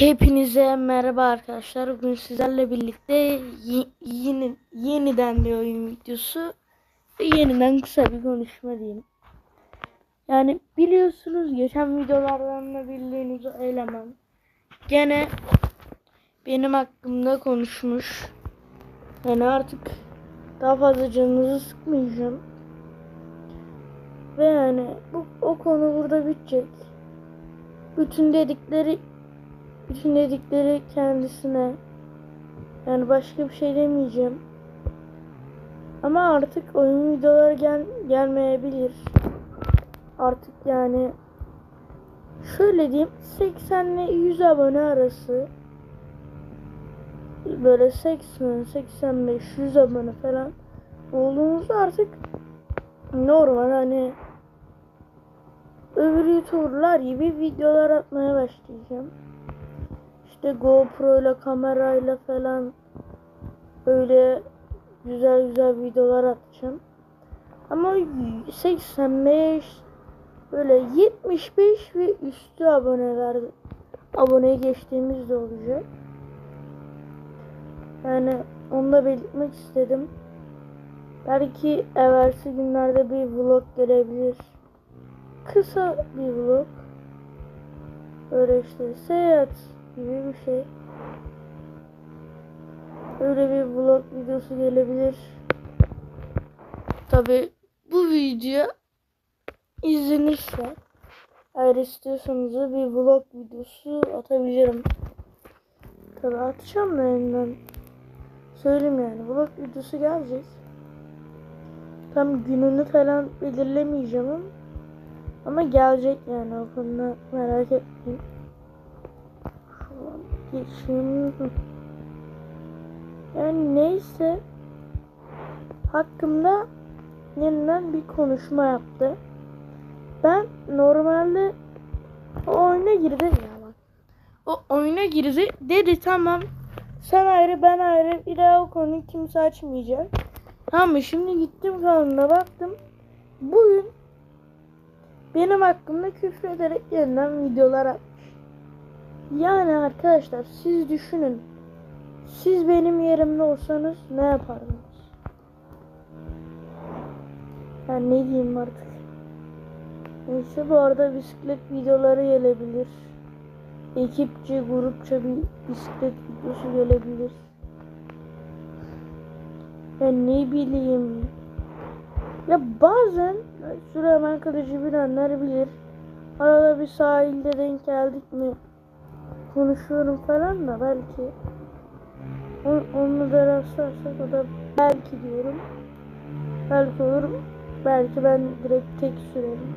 Hepinize merhaba arkadaşlar. Bugün sizlerle birlikte ye- yeni yeniden bir oyun videosu ve yeniden kısa bir konuşma diyeyim. Yani biliyorsunuz geçen videolardan da bildiğiniz eleman gene benim hakkımda konuşmuş. Yani artık daha fazla canınızı sıkmayacağım. Ve yani bu o konu burada bitecek. Bütün dedikleri bütün dedikleri kendisine. Yani başka bir şey demeyeceğim. Ama artık oyun videoları gel gelmeyebilir. Artık yani şöyle diyeyim 80 ile 100 abone arası böyle 80 85 100 abone falan olduğunuzda artık normal hani öbür youtuberlar gibi videolar atmaya başlayacağım işte GoPro ile kamerayla falan öyle güzel güzel videolar atacağım. Ama 85 böyle 75 ve üstü aboneler aboneye geçtiğimiz de olacak. Yani onu da belirtmek istedim. Belki evvelsi günlerde bir vlog gelebilir. Kısa bir vlog. Böyle işte seyahat gibi bir şey. Öyle bir vlog videosu gelebilir. Tabi bu video izlenirse eğer istiyorsanız bir vlog videosu atabilirim. Tabi atacağım da elinden. Söyleyeyim yani vlog videosu gelecek. Tam gününü falan belirlemeyeceğim ama gelecek yani o konuda merak etmeyin geçeyim. Yani neyse hakkımda yeniden bir konuşma yaptı. Ben normalde o oyuna girdim ya bak. O oyuna girdi dedi tamam sen ayrı ben ayrı bir daha o konuyu kimse açmayacak. Mı? Şimdi gittim kanalına baktım. Bugün benim hakkımda küfrederek yeniden videolar atmış. Yani arkadaşlar siz düşünün. Siz benim yerimde olsanız ne yapardınız? Ben ne diyeyim artık. Neyse bu arada bisiklet videoları gelebilir. Ekipçe, grupça bir bisiklet videosu gelebilir. Ben ne bileyim. Ya bazen Süleyman Kılıcı bilenler bilir. Arada bir sahilde denk geldik mi konuşuyorum falan da belki onu da rastlarsak o da belki diyorum. Belki olur. Belki ben direkt tek sürerim.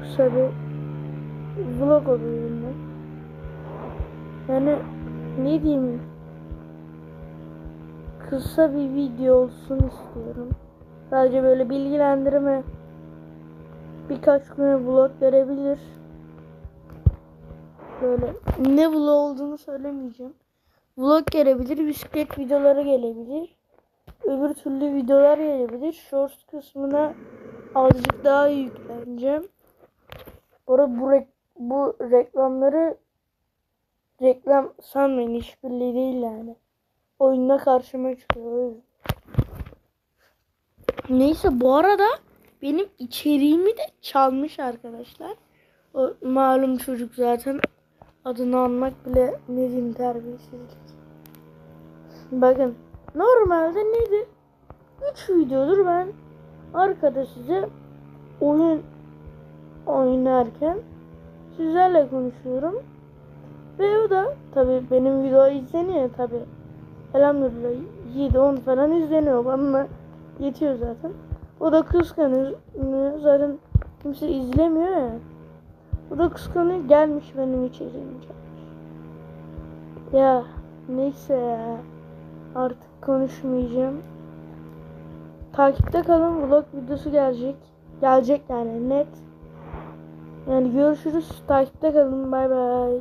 Kısa bir vlog olur yine. Yani ne diyeyim kısa bir video olsun istiyorum. Sadece böyle bilgilendirme birkaç güne vlog verebilir böyle ne vlog olduğunu söylemeyeceğim. Vlog gelebilir, bisiklet videoları gelebilir. Öbür türlü videolar gelebilir. Shorts kısmına azıcık daha yükleneceğim. Bu arada bu, rek bu reklamları reklam sanmayın işbirliği değil yani. Oyunda karşıma çıkıyor. Neyse bu arada benim içeriğimi de çalmış arkadaşlar. O malum çocuk zaten adını anmak bile ne diyeyim terbiyesizlik. Bakın normalde nedir? 3 videodur ben arkada size oyun oynarken sizlerle konuşuyorum. Ve o da tabi benim video izleniyor tabi. Elhamdülillah 7-10 falan izleniyor. Bana yetiyor zaten. O da kıskanıyor. Zaten kimse izlemiyor ya. Bu da gelmiş benim çalmış. Ya neyse ya. Artık konuşmayacağım. Takipte kalın vlog videosu gelecek. Gelecek yani net. Yani görüşürüz. Takipte kalın. Bay bay.